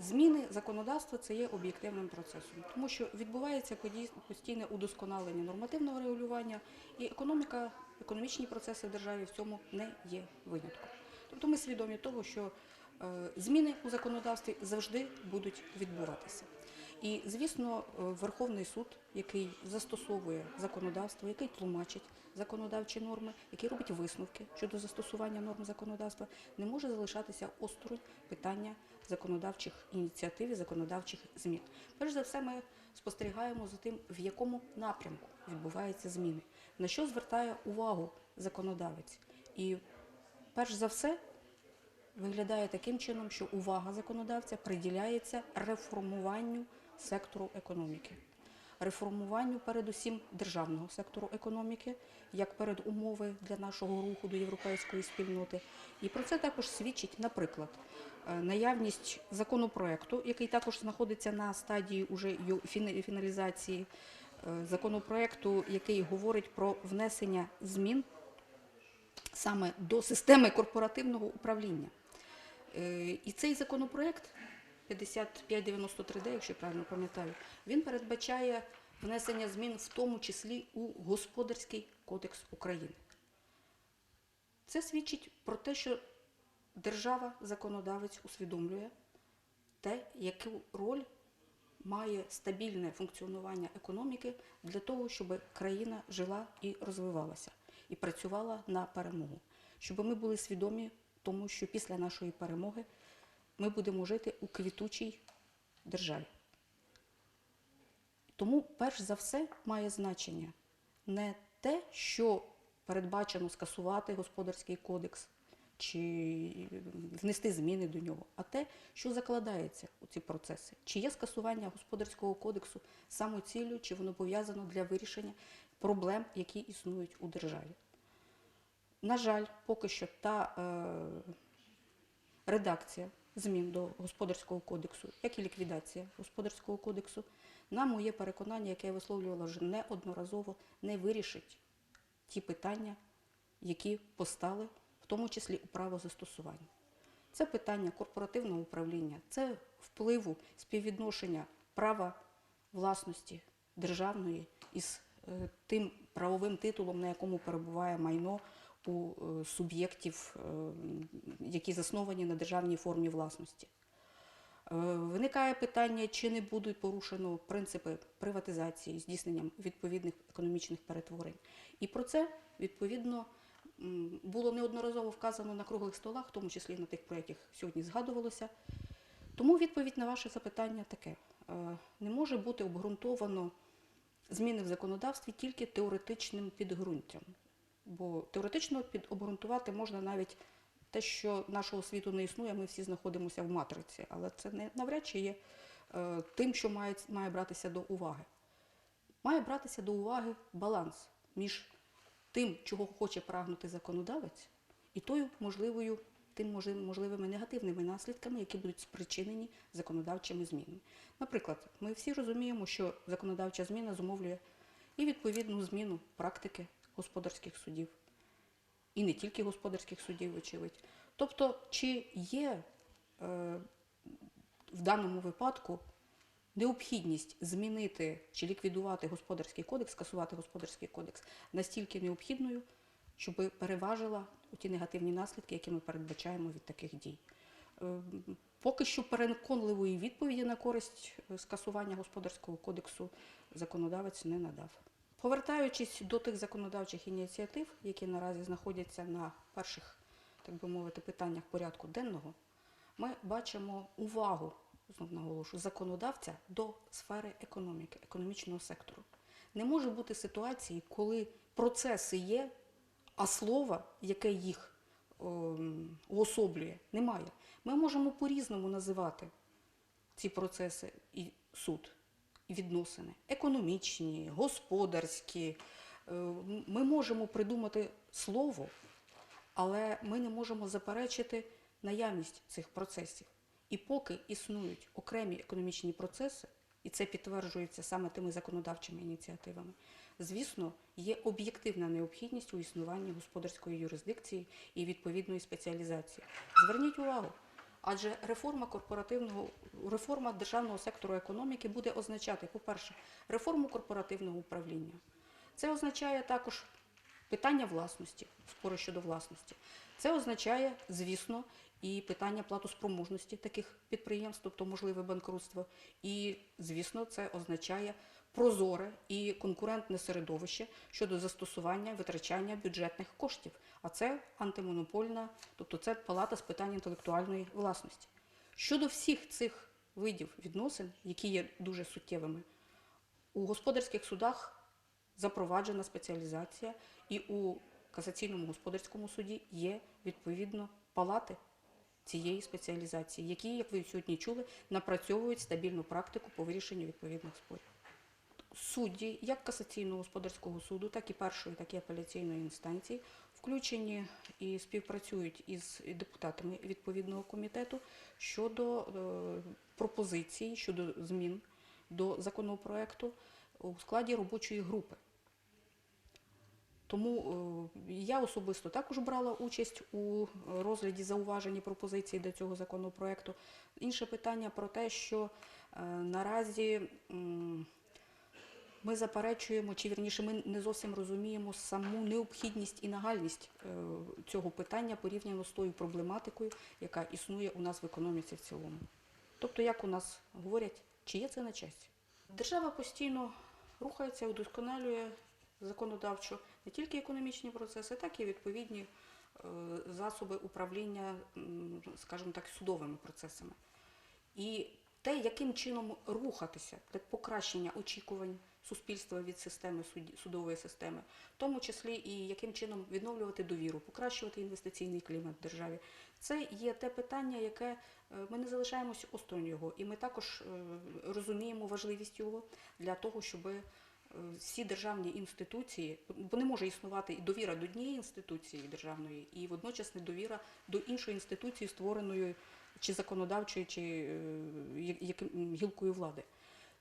Зміни законодавства це є об'єктивним процесом, тому що відбувається постійне удосконалення нормативного регулювання, і економіка, економічні процеси в державі в цьому не є винятком. Тобто ми свідомі того, що е, зміни у законодавстві завжди будуть відбуватися. І, звісно, е, Верховний суд, який застосовує законодавство, який тлумачить законодавчі норми, який робить висновки щодо застосування норм законодавства, не може залишатися осторонь питання законодавчих ініціатив і законодавчих змін. Перш за все, ми спостерігаємо за тим, в якому напрямку відбуваються зміни, на що звертає увагу законодавець. І перш за все, виглядає таким чином, що увага законодавця приділяється реформуванню сектору економіки. Реформуванню, передусім, державного сектору економіки, як передумови для нашого руху до європейської спільноти. І про це також свідчить, наприклад, наявність законопроекту, який також знаходиться на стадії уже фіналізації, е, законопроекту, який говорить про внесення змін саме до системи корпоративного управління. Е, І цей законопроект 5593D, якщо я правильно пам'ятаю, він передбачає внесення змін в тому числі у Господарський кодекс України. Це свідчить про те, що держава, законодавець усвідомлює те, яку роль має стабільне функціонування економіки для того, щоб країна жила і розвивалася, і працювала на перемогу. Щоб ми були свідомі тому, що після нашої перемоги ми будемо жити у квітучій державі. Тому, перш за все, має значення не те, що передбачено скасувати господарський кодекс чи внести зміни до нього, а те, що закладається у ці процеси. Чи є скасування господарського кодексу самоціллю, чи воно пов'язано для вирішення проблем, які існують у державі. На жаль, поки що та е, редакція змін до господарського кодексу, як і ліквідація господарського кодексу, на моє переконання, яке я висловлювала вже неодноразово, не вирішить ті питання, які постали, в тому числі у правозастосуванні. Це питання корпоративного управління, це впливу співвідношення права власності державної із е, тим правовим титулом, на якому перебуває майно у е, суб'єктів, е, які засновані на державній формі власності. Виникає питання, чи не будуть порушено принципи приватизації здійсненням відповідних економічних перетворень. І про це відповідно було неодноразово вказано на круглих столах, в тому числі на тих, про яких сьогодні згадувалося. Тому відповідь на ваше запитання таке: Е, не може бути обґрунтовано зміни в законодавстві тільки теоретичним підґрунтям. Бо теоретично підобґрунтувати можна навіть те, що нашого світу не існує, ми всі знаходимося в матриці, але це не навряд чи є е, тим, що має, має братися до уваги. Має братися до уваги баланс між тим, чого хоче прагнути законодавець, і тою можливою, тим можливими негативними наслідками, які будуть спричинені законодавчими змінами. Наприклад, ми всі розуміємо, що законодавча зміна зумовлює і відповідну зміну практики господарських судів, і не тільки господарських судів, вочевидь. Тобто, чи є е, в даному випадку необхідність змінити чи ліквідувати господарський кодекс, скасувати господарський кодекс настільки необхідною, щоб переважила ті негативні наслідки, які ми передбачаємо від таких дій. Е, Поки що переконливої відповіді на користь е, скасування господарського кодексу законодавець не надав. Повертаючись до тих законодавчих ініціатив, які наразі знаходяться на перших, так би мовити, питаннях порядку денного, ми бачимо увагу, знов наголошую, законодавця до сфери економіки, економічного сектору. Не може бути ситуації, коли процеси є, а слова, яке їх ем, уособлює, немає. Ми можемо по-різному називати ці процеси і суд, і відносини. Економічні, господарські. Е, Ми можемо придумати слово, але ми не можемо заперечити наявність цих процесів. І поки існують окремі економічні процеси, і це підтверджується саме тими законодавчими ініціативами, звісно, є об'єктивна необхідність у існуванні господарської юрисдикції і відповідної спеціалізації. Зверніть увагу, Адже реформа корпоративного, реформа державного сектору економіки буде означати, по-перше, реформу корпоративного управління. Це означає також питання власності, спори щодо власності. Це означає, звісно, і питання платоспроможності таких підприємств, тобто можливе банкрутство. І, звісно, це означає прозоре і конкурентне середовище щодо застосування витрачання бюджетних коштів. А це антимонопольна, тобто це палата з питань інтелектуальної власності. Щодо всіх цих видів відносин, які є дуже суттєвими, у господарських судах запроваджена спеціалізація, і у касаційному господарському суді є відповідно палати цієї спеціалізації, які, як ви сьогодні чули, напрацьовують стабільну практику по вирішенню відповідних спорів. Судді як касаційного господарського суду, так і першої, так і апеляційної інстанції включені і співпрацюють із депутатами відповідного комітету щодо е, пропозицій, щодо змін до законопроекту у складі робочої групи. Тому е, я особисто також брала участь у розгляді зауважень і пропозицій до цього законопроекту. Інше питання про те, що е, наразі ми заперечуємо, чи вірніше, ми не зовсім розуміємо саму необхідність і нагальність е, цього питання порівняно з тою проблематикою, яка існує у нас в економіці в цілому. Тобто, як у нас говорять, чи є це на часі? Держава постійно рухається, удосконалює законодавчо не тільки економічні процеси, так і відповідні е, засоби управління, скажімо так, судовими процесами. І те, яким чином рухатися для покращення очікувань суспільства від системи судової системи, в тому числі і яким чином відновлювати довіру, покращувати інвестиційний клімат в державі, це є те питання, яке е, ми не залишаємося осторонь його, і ми також е, розуміємо важливість його для того, щоб всі державні інституції, бо не може існувати і довіра до однієї інституції державної, і водночас недовіра до іншої інституції, створеної чи законодавчою, чи е, яким гілкою влади.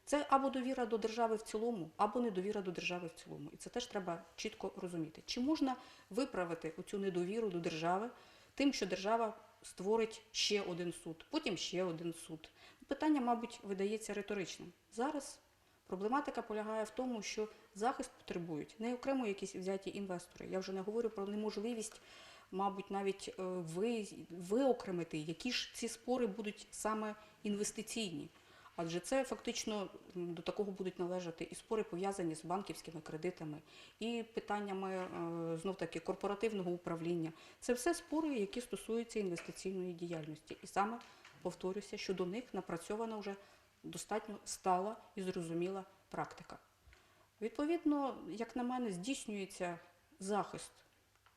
Це або довіра до держави в цілому, або недовіра до держави в цілому. І це теж треба чітко розуміти. Чи можна виправити оцю недовіру до держави тим, що держава створить ще один суд, потім ще один суд? Питання, мабуть, видається риторичним. Зараз проблематика полягає в тому, що захист потребують не окремо якісь взяті інвестори. Я вже не говорю про неможливість, мабуть, навіть е, ви, виокремити, які ж ці спори будуть саме інвестиційні. Адже це фактично до такого будуть належати і спори пов'язані з банківськими кредитами, і питаннями знов таки корпоративного управління. Це все спори, які стосуються інвестиційної діяльності. І саме повторюся, що до них напрацьована вже достатньо стала і зрозуміла практика. Відповідно, як на мене, здійснюється захист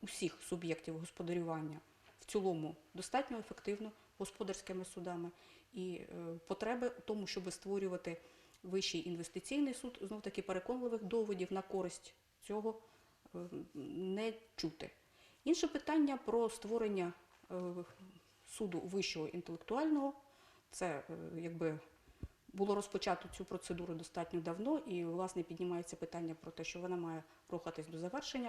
усіх суб'єктів господарювання в цілому достатньо ефективно господарськими судами. І е, потреби в тому, щоб створювати вищий інвестиційний суд, знов таки переконливих доводів на користь цього е, не чути. Інше питання про створення е, суду вищого інтелектуального. Це якби було розпочато цю процедуру достатньо давно, і власне піднімається питання про те, що вона має рухатись до завершення.